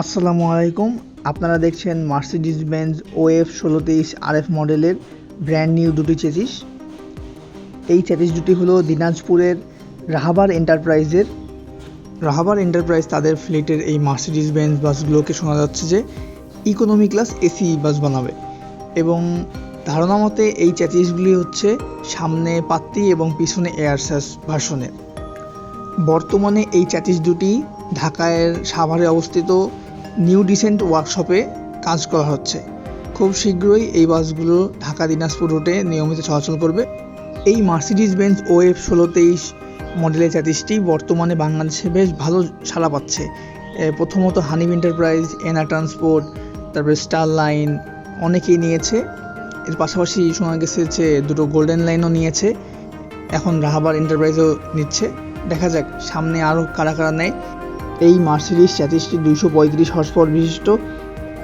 আসসালামু আলাইকুম। আপনারা দেখছেন মার্সিডিজ বেঞ্জ ওএফ ষোলো তেইশ আরএফ মডেলের ব্র্যান্ড নিউ দুটি চেসিস এই চেসিস দুটি হলো দিনাজপুরের রাহাবার এন্টারপ্রাইজের রাহাবার এন্টারপ্রাইজ তাদের ফ্লিটের এই মার্সিডিজ বেঞ্জ বাসগুলোকে শোনা যাচ্ছে যে ইকোনমি ক্লাস এসি বাস বানাবে। এবং ধারণা মতে এই চ্যাচিসগুলি হচ্ছে সামনে পাত্তি এবং পিছনে এয়ারসাস ভার্সনের বর্তমানে এই চ্যাচিস দুটি ঢাকায় সাভারে অবস্থিত নিউ ডিসেন্ট ওয়ার্কশপে কাজ করা হচ্ছে। খুব শীঘ্রই এই বাসগুলো ঢাকা দিনাজপুর রুটে নিয়মিত চলাচল করবে। এই মার্সিডিজ বেঞ্জ ওএফ ষোলো তেইশ মডেলের চ্যাচিসটি বর্তমানে বাংলাদেশে বেশ ভালো সাড়া পাচ্ছে। প্রথমত হানিম এন্টারপ্রাইজ এনা ট্রান্সপোর্ট তারপরে স্টার লাইন অনেকেই নিয়েছে। এর পাশাপাশি শোনা গেছে যে দুটো গোল্ডেন লাইনও নিয়েছে। এখন রাহাবার এন্টারপ্রাইজও নিচ্ছে। দেখা যাক, সামনে আরও কারা কারা নেয়। এই মার্সিডিস চ্যাতিসটি দুইশো পঁয়ত্রিশ হর্স পাওয়ার বিশিষ্ট,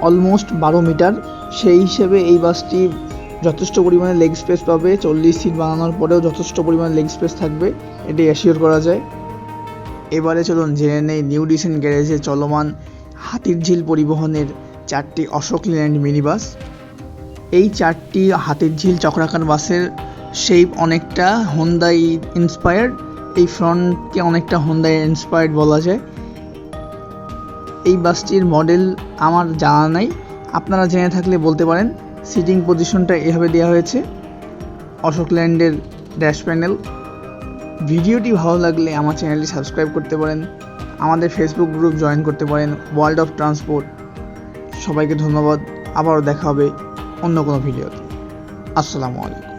অলমোস্ট বারো মিটার। সেই হিসেবে এই বাসটি যথেষ্ট পরিমাণে লেগ স্পেস পাবে, চল্লিশ সিট বানানোর পরেও যথেষ্ট পরিমাণে লেগ স্পেস থাকবে এটি অ্যাসিওর করা যায়। এবারে চলুন জেনে নেই নিউ ডিসেন্ট গ্যারেজে চলমান হাতির ঝিল পরিবহনের চারটি অশোক ল্যান্ড মিনি বাস এই চারটি হাতির ঝিল চক্রাকার বাসের শেপ অনেকটা হোন্দাই ইন্সপায়ার্ড এই ফ্রন্টকে অনেকটা হোন্দাই ইন্সপায়ার্ড বলা যায়। এই বাসটির মডেল আমার জানা নাই। আপনারা জেনে থাকলে বলতে পারেন, সিটিং পজিশনটা এভাবে দেওয়া হয়েছে। অশোক ল্যান্ডের ড্যাশ প্যানেল। ভিডিওটি ভালো লাগলে আমার চ্যানেলটি সাবস্ক্রাইব করতে পারেন, আমাদের ফেসবুক গ্রুপ জয়েন করতে পারেন, ওয়ার্ল্ড অফ ট্রান্সপোর্ট। সবাইকে ধন্যবাদ, আবারও দেখা হবে অন্য কোনো ভিডিওতে। আসসালামু আলাইকুম।